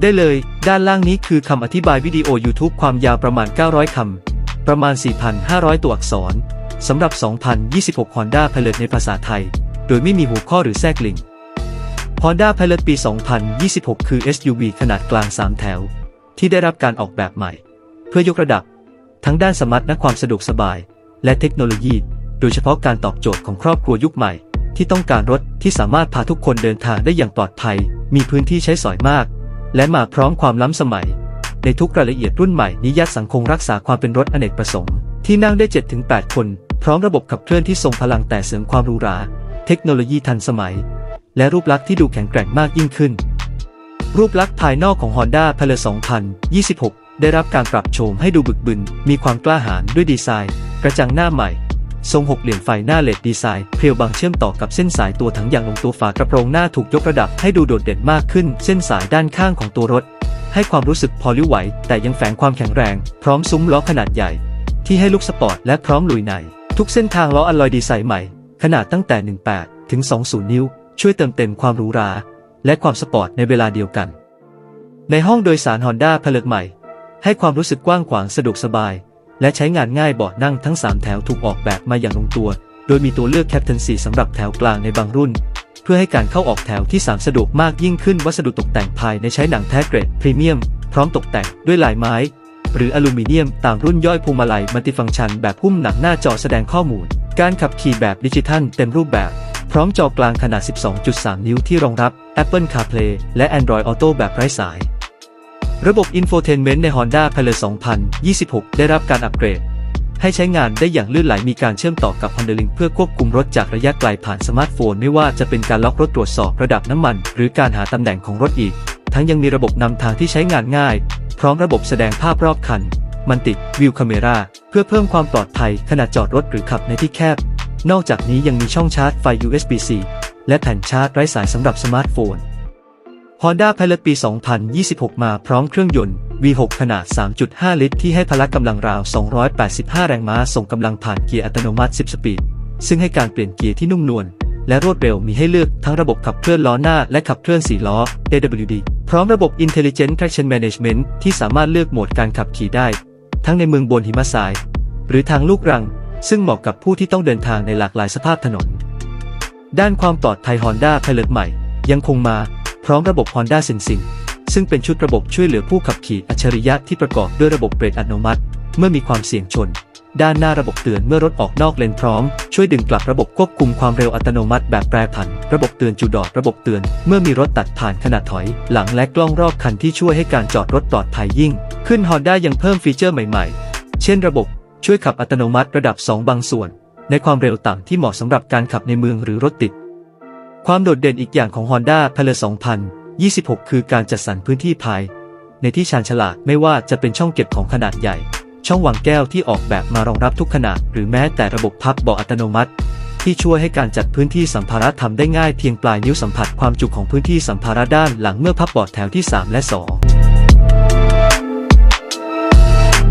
ได้เลย ด้านล่างนี้คือคำอธิบายวิดีโอ YouTube ความยาวประมาณ 900 คำ ประมาณ 4,500 ตัวอักษร สำหรับ 2026 Honda Pilot ในภาษาไทย โดยไม่มีหัวข้อหรือแทรกลิงก์ Honda Pilot ปี 2026 คือ SUV ขนาดกลาง 3 แถว ที่ได้รับการออกแบบใหม่ เพื่อยกระดับ ทั้งด้านสมรรถนะความสะดวกสบาย และเทคโนโลยี โดยเฉพาะการตอบโจทย์ของครอบครัวยุคใหม่ ที่ต้องการรถที่สามารถพาทุกคนเดินทางได้อย่างปลอดภัย มีพื้นที่ใช้สอยมาก และมาพร้อมความล้ำสมัย ในทุกรายละเอียดรุ่นใหม่นิยัดสังคงรักษาความเป็นรถอเนกประสงค์ ที่นั่งได้ 7-8 คน พร้อมระบบขับเคลื่อนที่ทรงพลังแต่เสริมความหรูหรา เทคโนโลยีทันสมัย และรูปลักษณ์ที่ดูแข็งแกร่งมากยิ่งขึ้น รูปลักษณ์ภายนอกของ Honda p i l o t 2026 ได้รับการปรับโฉมให้ดูบึกบึน มีความกล้าหาญด้วยดีไซน์ กระจังหน้าใหม่ ทรงหกเหลี่ยมไฟหน้าเลดดีไซน์เพรียวบางเชื่อมต่อกับเส้นสายตัวถังอย่างลงตัวฝากระโปรงหน้าถูกยกระดับให้ดูโดดเด่นมากขึ้น เส้นสายด้านข้างของตัวรถ ให้ความรู้สึกพอลิ้วไหว แต่ยังแฝงความแข็งแรง พร้อมซุ้มล้อขนาดใหญ่ ที่ให้ลุกสปอร์ตและพร้อมลุยใน ทุกเส้นทางล้ออลลอยดีไซน์ใหม่ ขนาดตั้งแต่ 18 ถึง 20 นิ้ว ช่วยเติมเต็มความหรูหรา และความสปอร์ตในเวลาเดียวกัน ในห้องโดยสาร Honda p i l o t ใหม่ ให้ความรู้สึกกว้างขวางสะดวกสบาย และใช้งานง่ายเบาะนั่งทั้ง 3 แถวถูกออกแบบมาอย่างลงตัว โดยมีตัวเลือก Captain 4สำหรับแถวกลางในบางรุ่น เพื่อให้การเข้าออกแถวที่ 3 สะดวกมากยิ่งขึ้นวัสดุตกแต่งภายในใช้หนังแท้เกรดพรีเมียม พร้อมตกแต่งด้วยลายไม้ หรืออลูมิเนียมตามรุ่นย่อยพวงมาลัยมัลติฟังก์ชันแบบหุ้มหนังหน้าจอแสดงข้อมูล การขับขี่แบบดิจิทัลเต็มรูปแบบพร้อมจอกลางขนาด 12.3 นิ้วที่รองรับ Apple CarPlay และ Android Auto แบบไร้สาย ระบบ Infotainment ใน Honda Pilot 2026 ได้รับการอัปเกรด ให้ใช้งานได้อย่างลื่นไหลมีการเชื่อมต่อกับ Honda Link เพื่อควบคุมรถจากระยะไกลผ่านสมาร์ทโฟน ไม่ว่าจะเป็นการล็อกรถตรวจสอบระดับน้ำมัน หรือการหาตำแหน่งของรถอีก ทั้งยังมีระบบนำทางที่ใช้งานง่าย พร้อมระบบแสดงภาพรอบคัน มันติดวิวคาเมราเพื่อเพิ่มความปลอดภัยขณะจอดรถหรือขับในที่แคบ นอกจากนี้ยังมีช่องชาร์จไฟ USB-C และแผ่นชาร์จไร้สายสำหรับสมาร์ทโฟน Honda Pilot ปี 2026 มาพร้อมเครื่องยนต์ V6 ขนาด 3.5 ลิตร ที่ให้พละกำลังราว 285 แรงม้า ส่งกำลังผ่านเกียร์อัตโนมัติ 10 สปีด ซึ่งให้การเปลี่ยนเกียร์ที่นุ่มนวลและรวดเร็วมีให้เลือกทั้งระบบขับเคลื่อนล้อหน้าและขับเคลื่อน4ล้อ AWD พร้อมระบบ Intelligent Traction Management ที่สามารถเลือกโหมดการขับขี่ได้ ทั้งในเมืองบนหิมะทราย หรือทางลูกรัง ซึ่งเหมาะกับผู้ที่ต้องเดินทางในหลากหลายสภาพถนน ด้านความปลอดภัย Honda Pilot ใหม่ ยังคงมา ร้อมระบบ Honda Sensing ซึ่งเป็นชุดระบบช่วยเหลือผู้ขับขี่อัจฉริยะที่ประกอบด้วยระบบเบรกอัตโนมัติ เมื่อมีความเสี่ยงชน ด้านหน้าระบบเตือนเมื่อรถออกนอกเลนพร้อม ช่วยดึงกลับระบบควบคุมความเร็วอัตโนมัติแบบแปรผัน ระบบเตือนจุดดอดระบบเตือน เมื่อมีรถตัดผ่านขณะถอย หลังและกล้องรอบคันที่ช่วยให้การจอดรถปลอดภัยยิ่ง ขึ้น Honda ยังเพิ่มฟีเจอร์ใหม่ๆ เช่น ระบบช่วยขับอัตโนมัติระดับ 2 บางส่วน ในความเร็วต่ำที่เหมาะสำหรับการขับในเมืองหรือรถติด ความโดดเด่นอีกอย่างของ Honda Pilot 2026 คือการจัดสรรพื้นที่ภาย ในที่ชาญฉลาดไม่ว่าจะเป็นช่องเก็บของขนาดใหญ่ ช่องวางแก้วที่ออกแบบมารองรับทุกขนาด หรือแม้แต่ระบบพับเบาะอัตโนมัติ ที่ช่วยให้การจัดพื้นที่สัมภาระทำได้ง่ายเพียงปลายนิ้วสัมผัสความจุของพื้นที่สัมภาระด้านหลังเมื่อพับเบาะแถวที่ 3 และ 2